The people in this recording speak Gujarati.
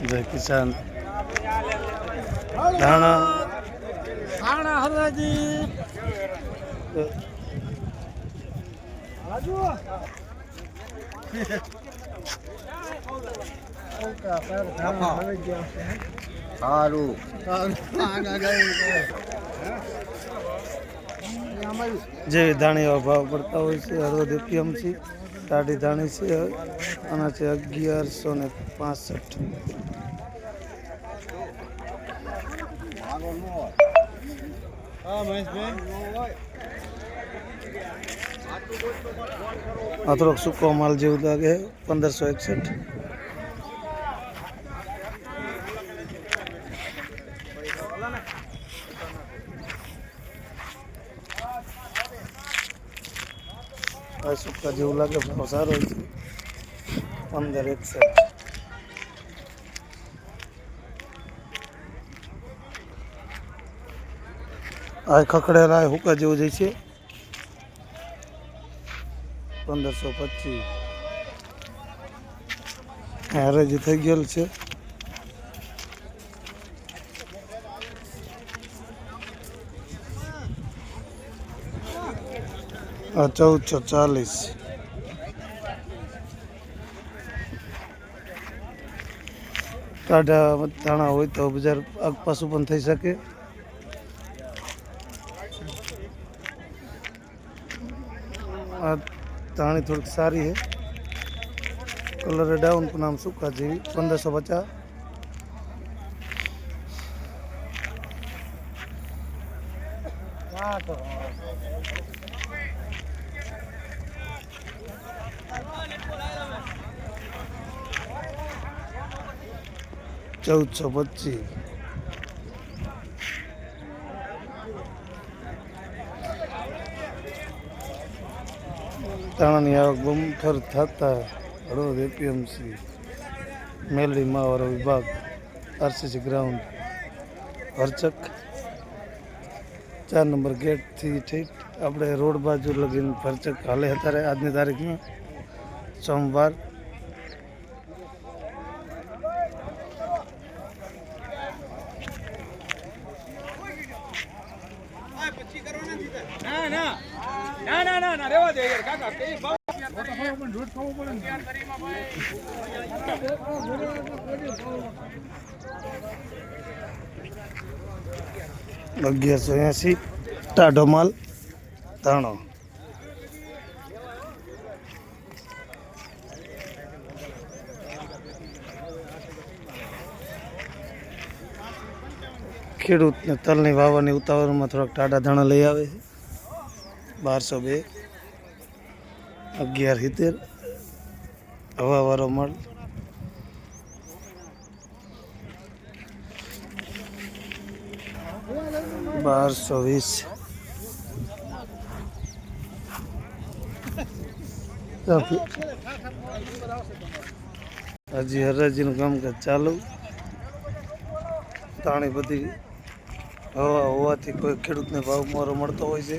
જય કિસાન ધાણા. ધાણા હરાજી સારું જેવી ધાણી ભાવ પડતા હોય છે હળવદ એપીએમસી ટાઢી ધાણી છે, આના છે અગિયારસો ને પાસઠ. આ થોડોક સૂકો માલ જેવું લાગે, પંદરસો એકસઠ. આ સુકા જેવું લાગે ભાવ સારો છે. પંદર એકસઠ આ ખખડેલા હુકા જેવું જાય છે. પંદરસો પચીસ. હરાજી થઈ ગયેલ છે. આ ચૌદસો ચાલીસ કાઢા ધાણા હોય તો બજાર આગપાસું પણ થઈ શકે. આ ધાણી થોડીક સારી છે. કલર ડાઉન પણ આમ સૂકા જેવી. પંદરસો પચાસ. ચૌદસો પચીસ. તાણાની આવક બમફર થતા હળવદ એપીએમસી, મેલડી માવારો વિભાગ, આરસીસી ગ્રાઉન્ડ, હરચક. ચાર નંબર ગેટથી ઠીક આપણે રોડ બાજુ લગીને ભરચક હાલે અત્યારે આજની તારીખમાં. સોમવાર અગિયારસો એસી, ટાઢો માલ ધાણો ખેડૂતને તલની વાવવાની ઉતાવળમાં થોડાક ટાઢા ધાણા લઈ આવે છે. બારસો બે, અગિયાર સિત્તેર હવાવાળો મળ બારસો વીસ. હજી હરાજીનું કામકાજ ચાલુ. તાણી બધી હવા હોવાથી કોઈ ખેડૂતને ભાવ મોરો મળતો હોય છે.